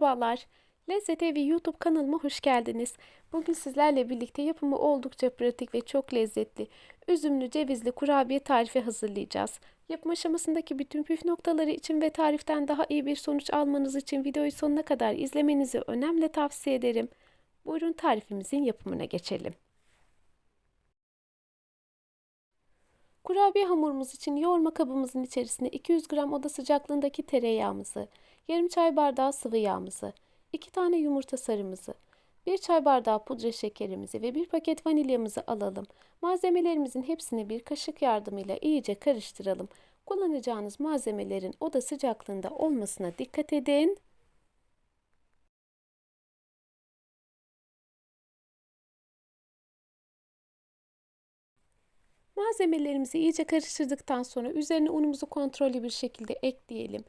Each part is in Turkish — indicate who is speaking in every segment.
Speaker 1: Merhabalar. Lezzet Evi YouTube kanalıma hoş geldiniz. Bugün sizlerle birlikte yapımı oldukça pratik ve çok lezzetli üzümlü cevizli kurabiye tarifi hazırlayacağız. Yapım aşamasındaki bütün püf noktaları için ve tariften daha iyi bir sonuç almanız için videoyu sonuna kadar izlemenizi önemli tavsiye ederim. Buyurun tarifimizin yapımına geçelim. Kurabiye hamurumuz için yoğurma kabımızın içerisine 200 gram oda sıcaklığındaki tereyağımızı, yarım çay bardağı sıvı yağımızı, 2 tane yumurta sarımızı, 1 çay bardağı pudra şekerimizi ve 1 paket vanilyamızı alalım. Malzemelerimizin hepsini bir kaşık yardımıyla iyice karıştıralım. Kullanacağınız malzemelerin oda sıcaklığında olmasına dikkat edin. Malzemelerimizi iyice karıştırdıktan sonra üzerine unumuzu kontrollü bir şekilde ekleyelim.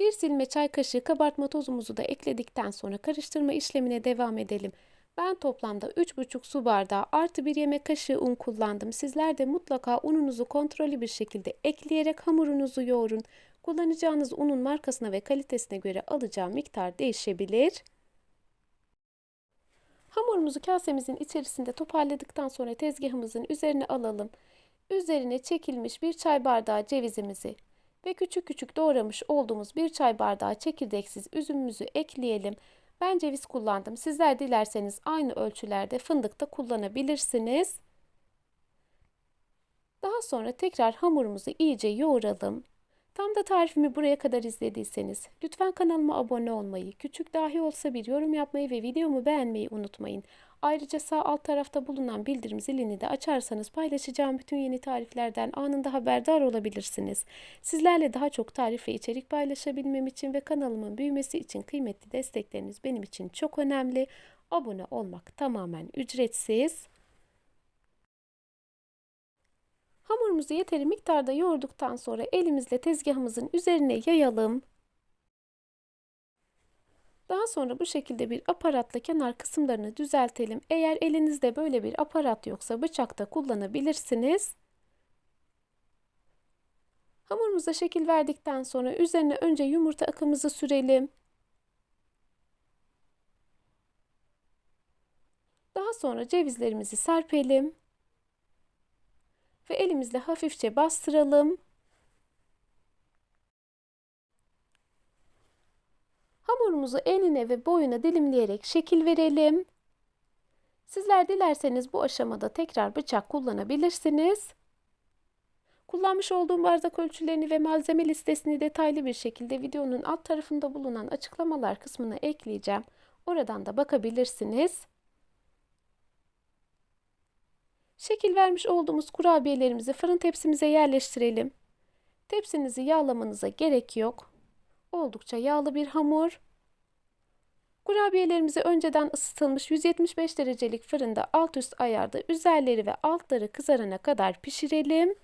Speaker 1: Bir silme çay kaşığı kabartma tozumuzu da ekledikten sonra karıştırma işlemine devam edelim. Ben toplamda 3,5 su bardağı artı bir yemek kaşığı un kullandım. Sizler de mutlaka ununuzu kontrollü bir şekilde ekleyerek hamurunuzu yoğurun. Kullanacağınız unun markasına ve kalitesine göre alacağı miktar değişebilir. Hamurumuzu kasemizin içerisinde toparladıktan sonra tezgahımızın üzerine alalım. Üzerine çekilmiş bir çay bardağı cevizimizi ve küçük küçük doğramış olduğumuz bir çay bardağı çekirdeksiz üzümümüzü ekleyelim. Ben ceviz kullandım. Sizler dilerseniz aynı ölçülerde fındık da kullanabilirsiniz. Daha sonra tekrar hamurumuzu iyice yoğuralım. Tam da tarifimi buraya kadar izlediyseniz lütfen kanalıma abone olmayı, küçük dahi olsa bir yorum yapmayı ve videomu beğenmeyi unutmayın. Ayrıca sağ alt tarafta bulunan bildirim zilini de açarsanız paylaşacağım bütün yeni tariflerden anında haberdar olabilirsiniz. Sizlerle daha çok tarif ve içerik paylaşabilmem için ve kanalımın büyümesi için kıymetli destekleriniz benim için çok önemli. Abone olmak tamamen ücretsiz. Hamurumuzu yeteri miktarda yoğurduktan sonra elimizle tezgahımızın üzerine yayalım. Daha sonra bu şekilde bir aparatla kenar kısımlarını düzeltelim. Eğer elinizde böyle bir aparat yoksa bıçak da kullanabilirsiniz. Hamurumuza şekil verdikten sonra üzerine önce yumurta akımızı sürelim. Daha sonra cevizlerimizi serpelim ve elimizle hafifçe bastıralım. Hamurumuzu enine ve boyuna dilimleyerek şekil verelim. Sizler dilerseniz bu aşamada tekrar bıçak kullanabilirsiniz. Kullanmış olduğum bardak ölçülerini ve malzeme listesini detaylı bir şekilde videonun alt tarafında bulunan açıklamalar kısmına ekleyeceğim. Oradan da bakabilirsiniz. Şekil vermiş olduğumuz kurabiyelerimizi fırın tepsimize yerleştirelim. Tepsinizi yağlamanıza gerek yok. Oldukça yağlı bir hamur. Kurabiyelerimizi önceden ısıtılmış 175 derecelik fırında alt üst ayarda üzerleri ve altları kızarana kadar pişirelim.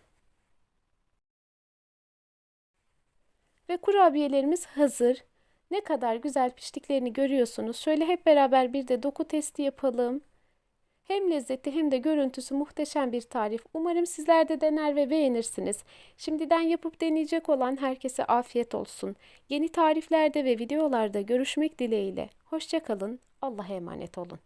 Speaker 1: Ve kurabiyelerimiz hazır. Ne kadar güzel piştiklerini görüyorsunuz. Şöyle hep beraber bir de doku testi yapalım. Hem lezzeti hem de görüntüsü muhteşem bir tarif. Umarım sizler de dener ve beğenirsiniz. Şimdiden yapıp deneyecek olan herkese afiyet olsun. Yeni tariflerde ve videolarda görüşmek dileğiyle. Hoşçakalın. Allah'a emanet olun.